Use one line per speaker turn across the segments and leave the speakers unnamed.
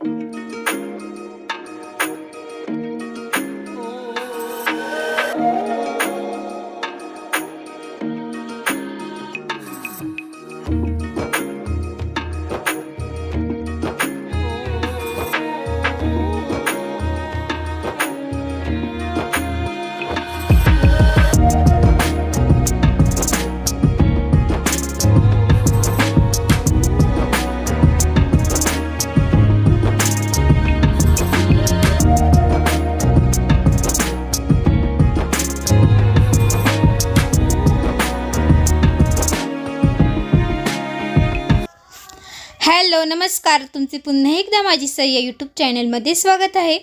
thank you नमस्कार. तुमचे पुन्हा एकदा माझी सई या यूट्यूब चॅनलमध्ये स्वागत आहे.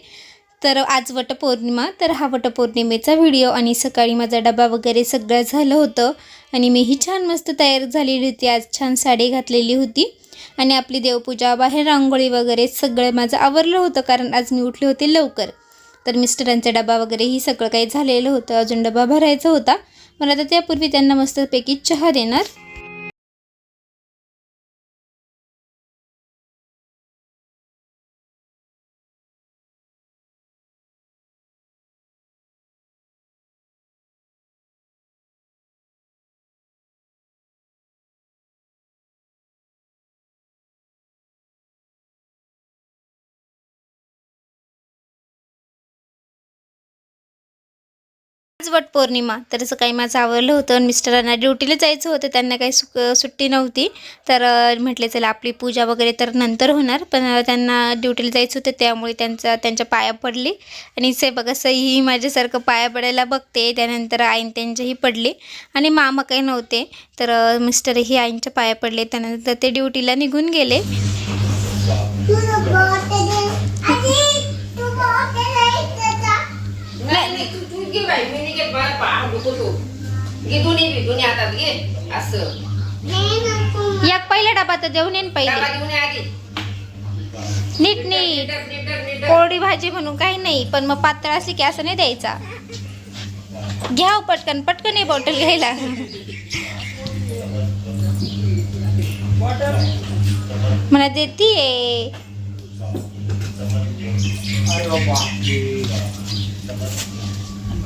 तर आज वटपौर्णिमा तर हा वटपौर्णिमेचा व्हिडिओ आणि सकाळी माझा डबा वगैरे सगळं झालं होतं आणि मीही छान मस्त तयार झालेली होती. आज छान साडी घातलेली होती आणि आपली देवपूजा बाहेर रांगोळी वगैरे सगळं माझं आवरलं होतं कारण आज मी उठले होते लवकर. तर मिस्टरांचा डबा वगैरे ही सगळं काही झालेलं होतं. अजून डबा भरायचा होता. मला आता त्यापूर्वी त्यांना मस्तपैकी चहा देणार वट पौर्णिमा. तर असं काही माझं आवडलं होतं मिस्टरांना ड्युटीला जायचं होतं त्यांना काही सुक सुट्टी नव्हती. तर म्हटले चला आपली पूजा वगैरे तर नंतर होणार. पण त्यांना ड्युटीला जायचं होतं त्यामुळे त्यांचा त्यांच्या पाया पडले. आणि से बघा माझ्यासारखं पाया पडायला बघते. त्यानंतर आईन त्यांच्याही पडले. आणि मामा काही नव्हते. तर मिस्टरही आईंच्या पाया पडले. त्यानंतर ते ड्युटीला निघून गेले.
नाही नाही मला पाहा दुखतो तो. घे दोन्ही बी दोन्ही हातात घे असं.
एक पहिला डबा तर देऊन येईन
डबा
पहिले.
घेऊन ये आधी.
नीट नीट.
नीटर नीटर नीटर
कोरडी भाजी म्हणून काही नाही पण मग पातळ असली की असं नाही द्यायचा. घ्या हो पटकन पटकन ये बॉटल घ्यायला. मला देतीये.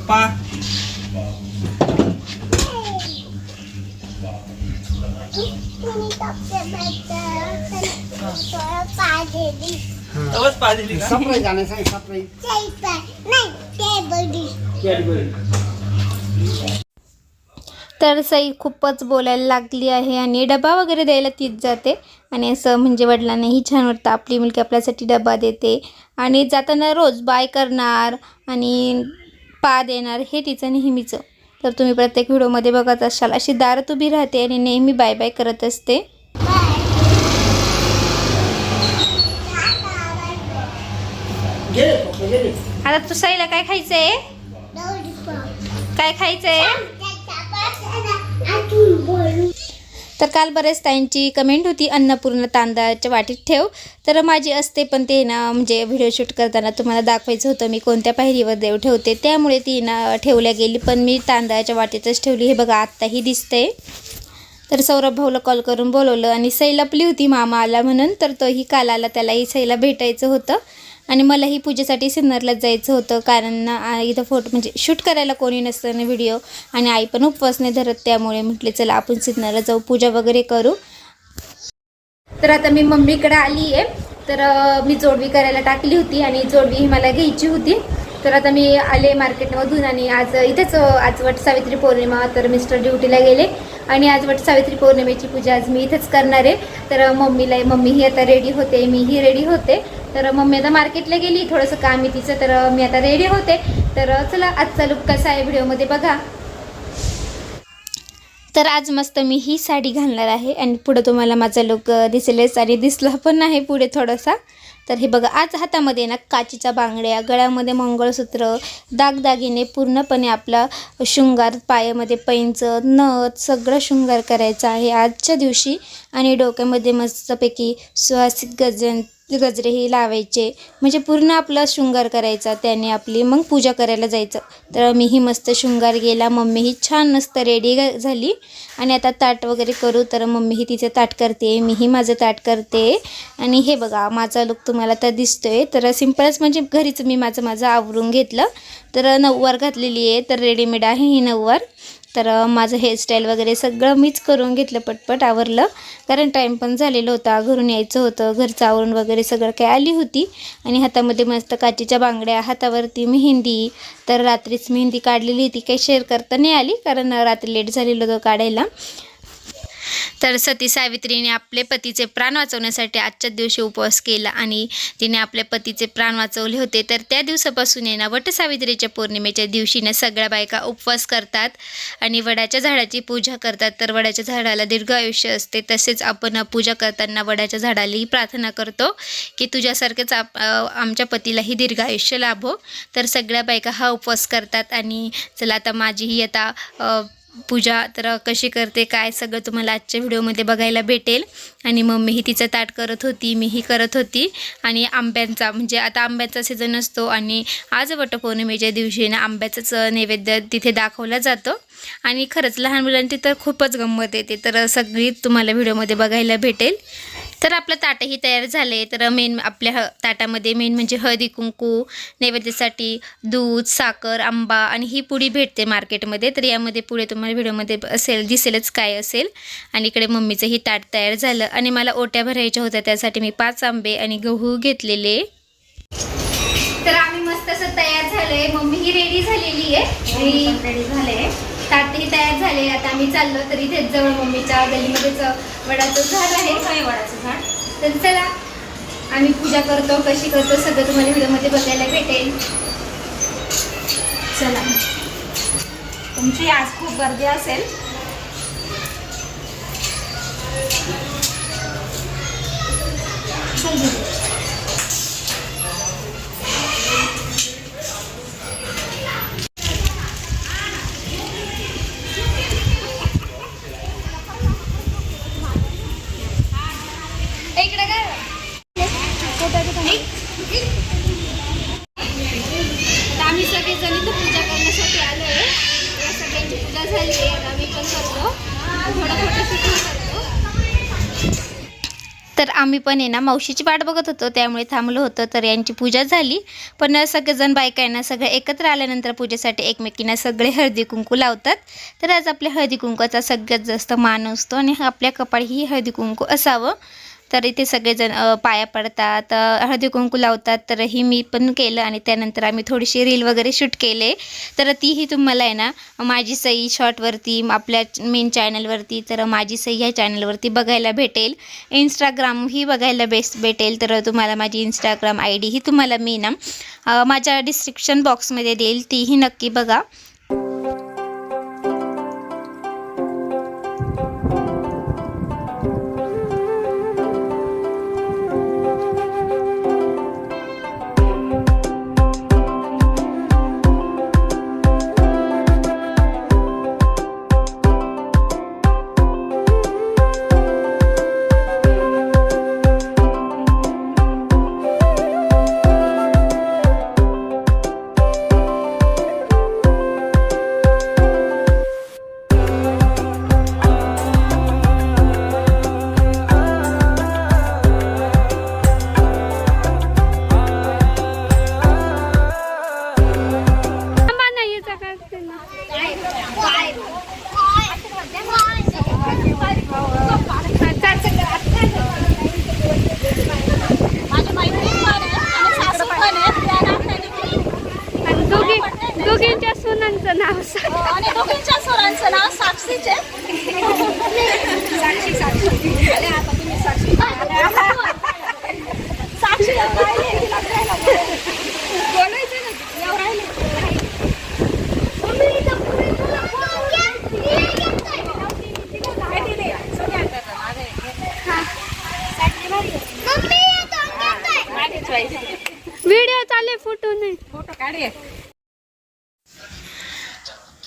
पा. तवच पा दिली का?
सप्राईज आणाय सांग सप्राईज कॅडबरी
तर सई खूपच बोलायला लागली आहे आणि डबा वगैरे द्यायला तीच जाते. आणि असं म्हणजे वडिलांनाही छान वाटतं. आपली मुलगी आपल्यासाठी डबा देते. आणि जाताना रोज बाय करणार आणि पा देणार हे तिचं नेहमीचं. तर तुम्ही प्रत्येक व्हिडिओमध्ये बघत असाल अशी दारात उभी राहते आणि नेहमी बाय बाय करत असते. आता तू सईला काय खायचंय? काय खायचंय? तर काल बरेच ताईंची कमेंट होती अन्नपूर्ण तांदळाच्या वाटीत ठेव. तर माझी असते पण ते ना म्हणजे व्हिडिओ शूट करताना तुम्हाला दाखवायचं होतं मी कोणत्या पायरीवर देव ठेवते त्यामुळे ती ना ठेवल्या गेली पण मी तांदळाच्या वाटीतच ठेवली. हे बघा आत्ताही दिसतंय. तर सौरभ भाऊला कॉल करून बोलवलं आणि सई लपली होती मामा आला म्हणून तर तोही काल आला त्यालाही सईला भेटायचं होतं. आणि मलाही पूजेसाठी सिन्नरलाच जायचं होतं कारण ना इथं फोटो म्हणजे शूट करायला कोणी नसतं ना व्हिडिओ आणि आई पण उपवास नाही धरत त्यामुळे म्हटले चला आपण सिन्नरला जाऊ पूजा वगैरे करू. तर आता मी मम्मीकडे आली आहे तर मी जोडवी करायला टाकली होती आणि जोडवी ही मला घ्यायची होती. तर आता मी आले मार्केटमधून आणि आज इथेच आज वट सावित्री पौर्णिमा तर मिस्टर ड्युटीला गेले. आणि आज वट सावित्री पौर्णिमेची पूजा आज मी इथेच करणार आहे. तर मम्मीला मम्मीही आता रेडी होते मीही रेडी होते. तर मम्मी आता मार्केटला गेली थोडंसं काम आहे तिचं तर मी आता रेडी होते. तर चला आजचा लुक कसा आहे व्हिडिओमध्ये बघा. तर आज मस्त मी ही साडी घालणार आहे. आणि पुढं तुम्हाला माझा लुक दिसेलच आणि दिसला पण आहे पुढे थोडासा. तर हे बघा आज हातामध्ये ना काचीच्या बांगड्या गळ्यामध्ये मंगळसूत्र दागदागिने पूर्णपणे आपला शृंगार पायामध्ये पैंचं नथ सगळं शृंगार करायचा आहे आजच्या दिवशी. आणि डोक्यामध्ये मस्तपैकी सुहासिक गजन गजरेही लावायचे. म्हणजे पूर्ण आपला शृंगार करायचा त्याने आपली मग पूजा करायला जायचं. तर मीही मस्त शृंगार गेला मम्मीही छान मस्त रेडी झाली. आणि आता ताट वगैरे करू तर मम्मीही तिचं ताट करते मीही माझं ताट करते. आणि हे बघा माझा लुक तुम्हाला तर दिसतोय. तर सिम्पलच म्हणजे घरीच मी माझं माझं आवरून घेतलं. तर नऊवार घातलेली आहे तर रेडीमेड आहे ही नऊवार. तर माझं हेअरस्टाईल वगैरे सगळं मीच करून घेतलं पटपट आवरलं. कारण टाईम पण झालेला होता. घरून यायचं होतं. घरचं आवरून वगैरे सगळं काय आली होती. आणि हातामध्ये मस्त काचेच्या बांगड्या हातावरती मेहंदी. तर रात्रीच मेहंदी काढलेली होती. काही शेअर करता नाही आली कारण रात्री लेट झालेलं होतं काढायला. तर सती सावित्रीने आपले पतीचे प्राण वाचवण्यासाठी आजच्या दिवशी उपवास केला आणि तिने आपल्या पतीचे प्राण वाचवले होते. तर त्या दिवसापासून आहे वटसावित्रीच्या पौर्णिमेच्या दिवशीने सगळ्या बायका उपवास करतात आणि वडाच्या झाडाची पूजा करतात. तर वडाच्या झाडाला दीर्घ आयुष्य असते. तसेच आपण पूजा करताना वडाच्या झाडालाही प्रार्थना करतो की तुझ्यासारखेच आप आमच्या पतीलाही दीर्घ आयुष्य लाभो. तर सगळ्या बायका हा उपवास करतात आणि चला आता माझीही आता पूजा तर कशी करते काय सगळं तुम्हाला आजच्या व्हिडिओमध्ये बघायला भेटेल. आणि मम्मीही तिचं ताट करत होती मीही करत होती. आणि आंब्यांचा म्हणजे आता आंब्याचा सीझन असतो आणि आज वटपौर्णिमेच्या दिवशी ना आंब्याचंच नैवेद्य तिथे दाखवला जातो. आणि खरंच लहान मुलांची तर खूपच गंमत येते तर सगळी तुम्हाला व्हिडिओमध्ये बघायला भेटेल. तर आपलं ताटही तयार झाले. तर मेन आपल्या ह ताटामध्ये मेन म्हणजे हळदी कुंकू नैवेद्यासाठी दूध साखर आंबा आणि ही पुडी भेटते मार्केटमध्ये. तर यामध्ये पुढे तुम्हाला व्हिडिओमध्ये असेल दिसेलच काय असेल. आणि इकडे मम्मीचंही ताट तयार झालं. आणि मला ओट्या भरायच्या होत्या त्यासाठी मी पाच आंबे आणि गहू घेतलेले. तर आम्ही मस्त असं तयार झालोय. मम्मी ही रेडी झालेली आहे. रेडी झाले. ताटही तयार झाले आता आम्ही चाललो तर इथेच जवळ मम्मीच्या गलीमध्येच वडाचं झाड आहे. वडाचं झाड? तर चला आम्ही पूजा करतो कशी करतो सगळं तुम्हाला व्हिडिओमध्ये बघायला भेटेल. चला.
तुमची आज खूप गर्दी असेल.
चल तर आम्ही पण आहे ना मावशीची वाट बघत होतो त्यामुळे थांबलो होतो तर यांची पूजा झाली. पण सगळेजण बायका आहे ना सगळे एकत्र आल्यानंतर पूजेसाठी एकमेकींना सगळे हळदी कुंकू लावतात. तर आज आपल्या हळदी कुंकूचा सगळ्यात जास्त मान असतो आणि आपल्या कपाळीही हळदी कुंकू असावं. तर इथे सगळेजण पाया पडतात हळदी कुंकू लावतात तर ही मी पण केलं आणि त्यानंतर आम्ही थोडीशी रील वगैरे शूट केले. तर तीही तुम्हाला आहे ना माझी सई शॉर्टवरती आपल्या मेन चॅनलवरती तर माझी सई ह्या चॅनलवरती बघायला भेटेल. इंस्टाग्रामही बघायला बेस्ट भेटेल तर तुम्हाला माझी इंस्टाग्राम आय डीही तुम्हाला मी ना माझ्या डिस्क्रिप्शन बॉक्समध्ये देईल तीही नक्की बघा.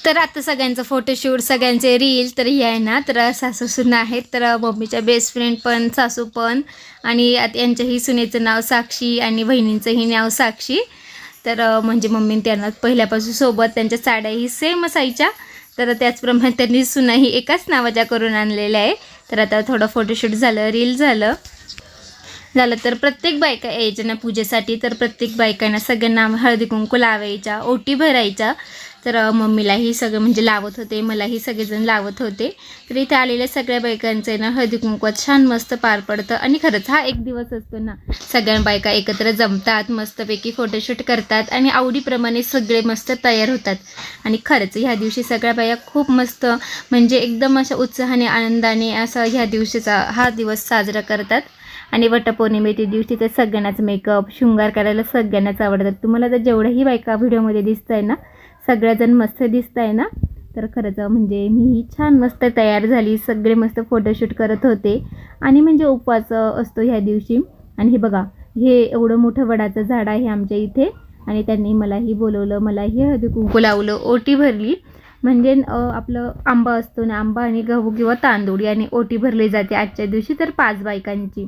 तर आता सगळ्यांचं फोटोशूट सगळ्यांचे रील तर हे आहे ना तर सासू सुना आहेत तर मम्मीच्या बेस्ट फ्रेंड पण सासू पण आणि यांच्याही सुनेचं नाव साक्षी आणि बहिणींचंही नाव साक्षी. तर म्हणजे मम्मीने त्यांना पहिल्यापासून सोबत त्यांच्या साड्याही सेम असायच्या तर त्याचप्रमाणे त्यांनी सुनाही एकाच नावाच्या करून आणलेल्या आहे. तर आता थोडं फोटोशूट झालं रील झालं. झालं तर प्रत्येक बायका यायच्या ना पूजेसाठी तर प्रत्येक बायकांना सगळ्यांना हळदी कुंकू लावायच्या ओटी भरायच्या. तर मम्मीलाही सगळं म्हणजे लावत होते मलाही सगळेजण लावत होते. तर इथे आलेल्या सगळ्या बायकांचं ना हळदी कुंकवात छान मस्त पार पडतं. आणि खरंच हा एक दिवस असतो ना सगळ्या बायका एकत्र जमतात मस्तपैकी फोटोशूट करतात आणि आवडीप्रमाणे सगळे मस्त तयार होतात. आणि खरंच ह्या दिवशी सगळ्या बाया खूप मस्त म्हणजे एकदम अशा उत्साहाने आनंदाने असं ह्या दिवशीचा हा दिवस साजरा करतात. आणि वटपौर्णिमेच्या दिवशी तर सगळ्यांनाच मेकअप शृंगार करायला सगळ्यांनाच आवडतात. तुम्हाला तर जेवढ्याही बायका व्हिडिओमध्ये दिसत आहे ना सगळ्याजण मस्त दिसत आहे ना? तर खरंच म्हणजे मीही छान मस्त तयार झाली सगळे मस्त फोटोशूट करत होते. आणि म्हणजे उपवास असतो ह्या दिवशी. आणि हे बघा हे एवढं मोठं वडाचं झाड आहे आमच्या इथे. आणि त्यांनी मलाही बोलवलं मलाही हळदी कुंकू लावलं ओटी भरली. म्हणजे आपलं आंबा असतो ना आंबा आणि गहू किंवा तांदूळ याने ओटी भरली जाते आजच्या दिवशी तर पाच बायकांची.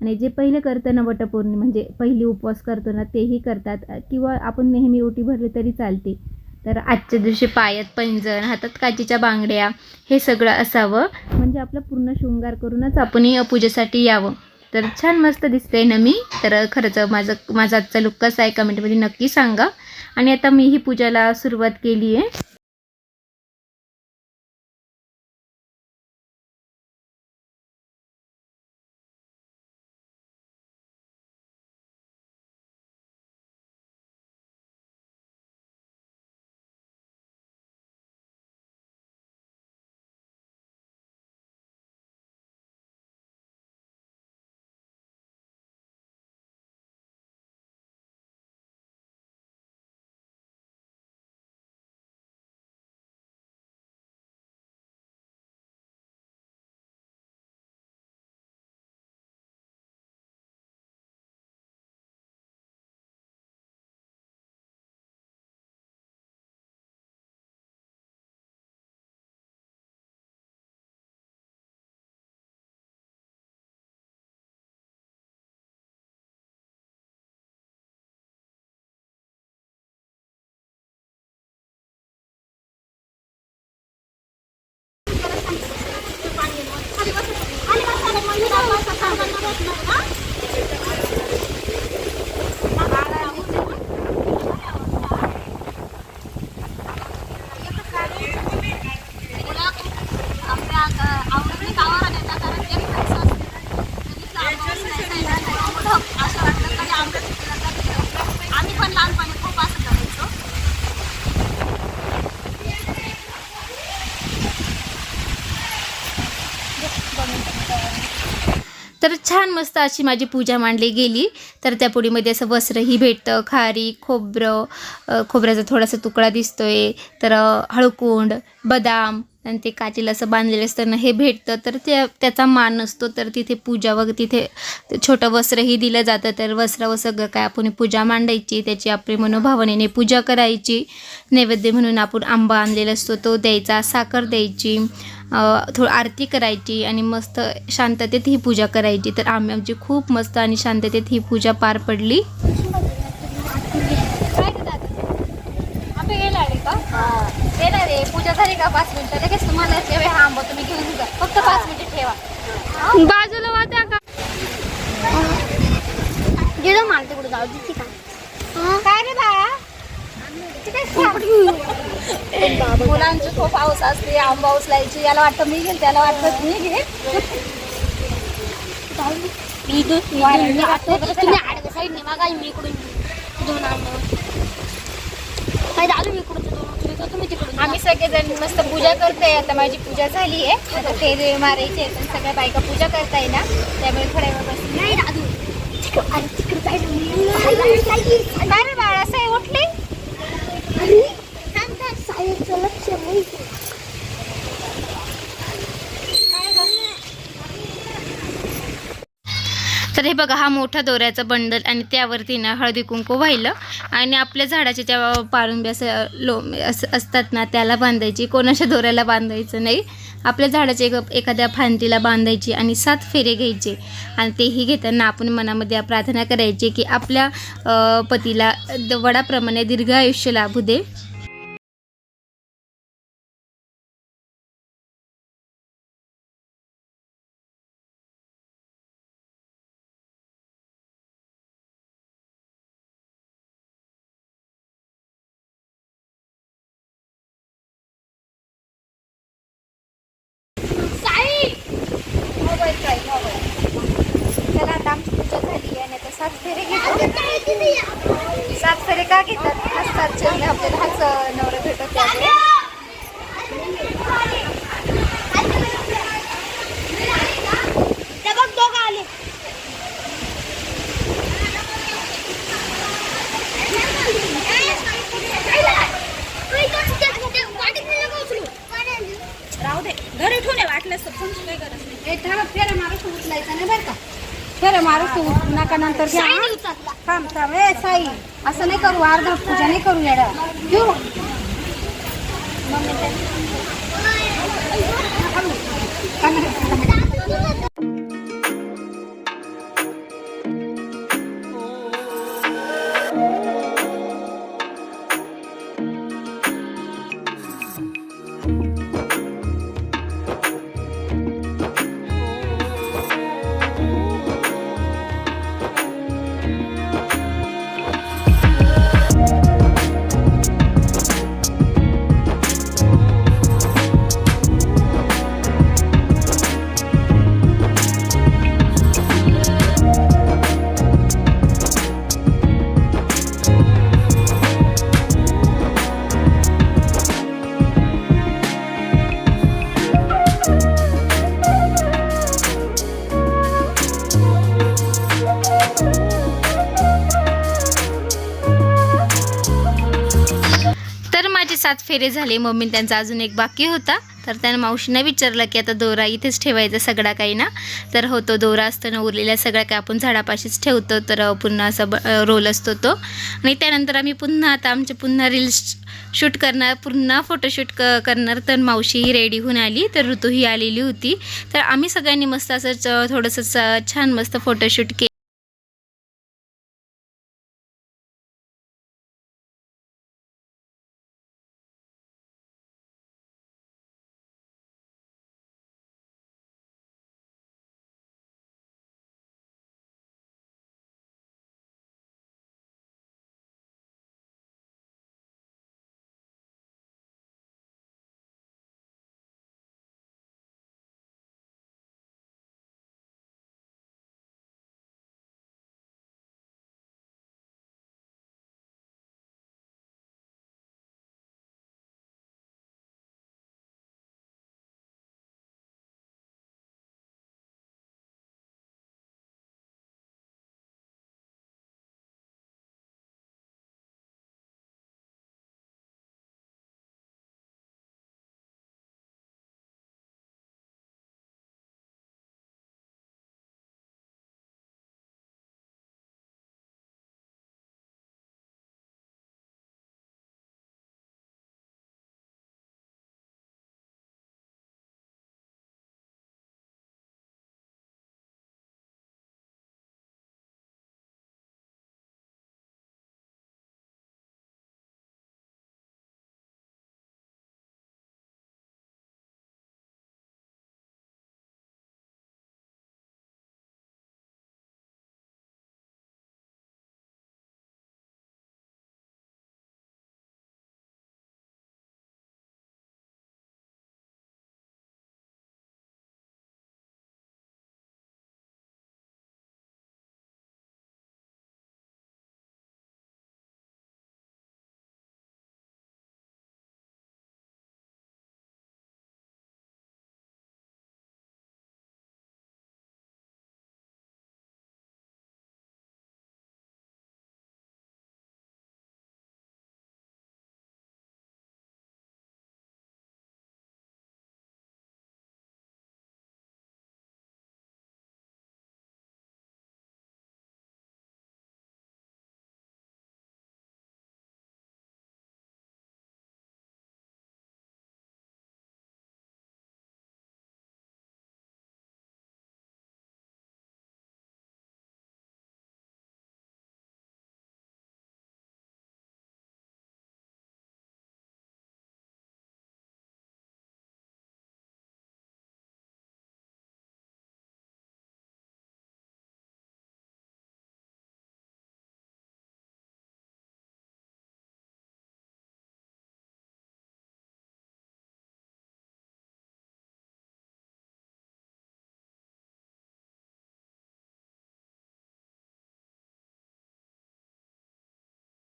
आणि जे पहिले करतं ना वटपौर्णिमा म्हणजे पहिली उपवास करतो ना तेही करतात. किंवा आपण नेहमी ओटी भरली तरी चालते. तर आजच्या दिवशी पायात पैंजण हातात काचीच्या बांगड्या हे सगळं असावं. म्हणजे आपलं पूर्ण शृंगार करूनच आपण पूजेसाठी यावं. तर छान मस्त दिसते ना मी? तर खरंच माझं माझा आजचा लुक कसा आहे कमेंटमध्ये नक्की सांगा. आणि आता मी ही पूजाला सुरुवात केली आहे
आम्ही पण लहानपणी खूप असं करायचो
तर छान मस्त अशी माझी पूजा मांडली गेली. तर त्या पुडीमध्ये असं वस्त्रही भेटतं खारी खोबरं खोबऱ्याचा थोडासा तुकडा दिसतोय तर हळकुंड बदाम आणि ते काचेला असं बांधलेलं असताना हे भेटतं तर त्या त्याचा मान असतो. तर तिथे पूजा वगैरे तिथे छोटं वस्त्रही दिलं जातं. तर वस्त्रावर सगळं काय आपण पूजा मांडायची त्याची आपली मनोभावनेने पूजा करायची. नैवेद्य म्हणून आपण आंबा आणलेला असतो तो द्यायचा. साखर द्यायची थोडं आरती करायची आणि मस्त शांततेत ही पूजा करायची. तर आम्ही आमची खूप मस्त आणि शांततेत ही पूजा पार पडली
काय ते दादा आंबे गेला रे का येणार रे पूजा झाली का पाच मिनिटं? लगेच तुम्हाला ठेवे हा आंबा तुम्ही घेऊन जा. फक्त पाच मिनिटं ठेवा.
बाजूला वाटा का?
गेलो मला तिकडे जाऊ दे काय रे बाळा? मुलांची खूप हाऊस असते आंबा उचलायची. याला वाटतं मी घेईल त्याला वाटतं मी घेईल. आडव्या साईडने मागा मी इकडून दोन आम्ही सगळेजण मस्त पूजा करतोय. आता माझी पूजा झाली आहे. आता फेरे मारायचे आहेत सगळ्या बायका पूजा करताय ना त्यामुळे थोड्या वेळ बस नाही दादू काय बाळा साई उठली.
तर हे बघा हा मोठा दोऱ्याचं बंडल आणि त्यावरती ना हळदी कुंकू व्हायलं आणि आपल्या झाडाचे त्या पारुंब्या असं लो असं असतात ना त्याला बांधायची. कोणाच्या दोऱ्याला बांधायचं नाही. आपल्या झाडाच्या एक एखाद्या फांदीला बांधायची आणि सात फेरे घ्यायचे. आणि तेही घेताना आपण मनामध्ये प्रार्थना करायची की आपल्या पतीला द- वडाप्रमाणे दीर्घ आयुष्य लाभू दे
साई मोबाईल काय मोबाईल
चला आता आमची पूजा झाली आणि आता सात फेरे घेतात सात फेरे का घेतात नसतात जेवढे आपल्याला हाच नवरा भेटत त्यामुळे.
ते बघ दोघं आले राहू दे घरी ठेवणे वाटलं समजून काय गरज नाही
थांबा फेरा मारूस उचलायचा नाही बरं का फेरा मारूस उच- नका नंतर घ्या
साईने उचलला.
थांब थांब ए साई असं नाही करू अर्धा पूजा नाही करू येडा. घेऊ
फेरे झाले. मम्मी त्यांचा अजून एक बाकी होता. तर त्यानं मावशीनं विचारलं की आता दोरा इथेच ठेवायचा सगळा काही ना? तर होतो दोरा असताना उरलेला सगळा काही आपण झाडापाशीच ठेवतो. तर पुन्हा असा ब रोल असतो तो. आणि त्यानंतर आम्ही पुन्हा आता आमचे पुन्हा रील्स शूट करणार पुन्हा फोटोशूट क करणार. तर मावशीही रेडी होऊन आली. तर ऋतूही आलेली होती. तर आम्ही सगळ्यांनी मस्त असंच थोडंसं छान मस्त फोटोशूट केलं.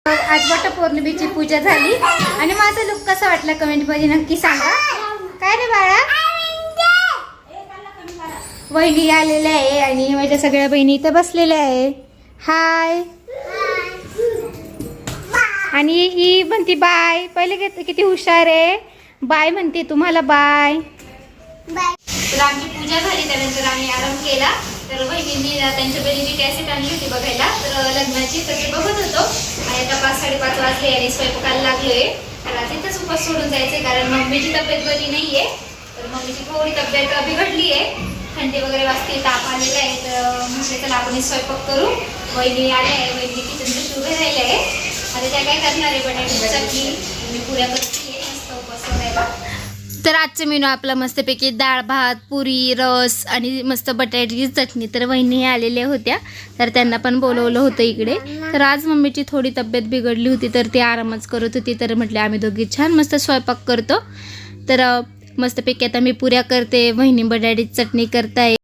आज वटपौर्णिमेची पूजा झाली. आणि माझा लुक कसा वाटला कमेंटमध्ये नक्की सांगा. काय रे बाळा? वहिनी आलेल्या आहे आणि माझ्या सगळ्या बहिणी इथं बसलेल्या आहे. हाय आणि ही म्हणते बाय. पहिले किती- किती हुशार आहे. बाय म्हणते तुम्हाला बाय. तर आमची पूजा झाली त्यानंतर आम्ही आराम केला. तर बहिणींनी त्यांच्या बहिणीची कॅसेट आणली होती बघायला तर लग्नाची तर ते बघत होतो. आणि आता पाच साडेपाच वाजले आणि स्वयंपाकाला लागलोय. तर आज इथंच उपास सोडून जायचंय कारण मम्मीची तब्येत बरी नाहीये. तर मम्मीची थोडी तब्येत बिघडली आहे थंडी वगैरे वाजते ताप आलेला आहे तर म्हटलं तर आपण स्वयंपाक करू. वहिनी आल्या आहे वहिनी किचन उभे राहिले आहे आता त्या काय करणार आहे बटाट्याची चटणी मी पुऱ्या करते मस्त उपास सोडायला तर आजचं मेनू आपला मस्तपैकी डाळ भात पुरी रस आणि मस्त बटाट्याची चटणी तर वहिनी आलेल्या होत्या. तर त्यांना पण बोलवलं होतं इकडे. तर आज मम्मीची थोडी तब्येत बिघडली होती तर ती आरामच करत होती. तर म्हटले आम्ही दोघी छान मस्त स्वयंपाक करतो. तर मस्तपैकी आता मी पुऱ्या करते वहिनी बटाट्याची चटणी करताय.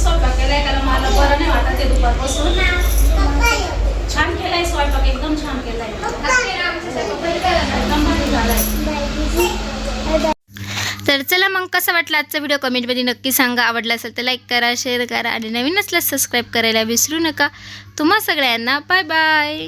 स्वयंपाक केलाय कारण मला बरं नाही वाटत ते दुपारपासून. छान केलाय स्वयंपाक एकदम छान केलाय. एकदम भारी झालाय.
तर चला मग कसं वाटलं आजचा व्हिडिओ कमेंटमध्ये नक्की सांगा. आवडला असेल तर लाईक करा शेअर करा. आणि नवीन असल्यास सबस्क्राईब करायला विसरू नका. तुम्हा सगळ्यांना बाय बाय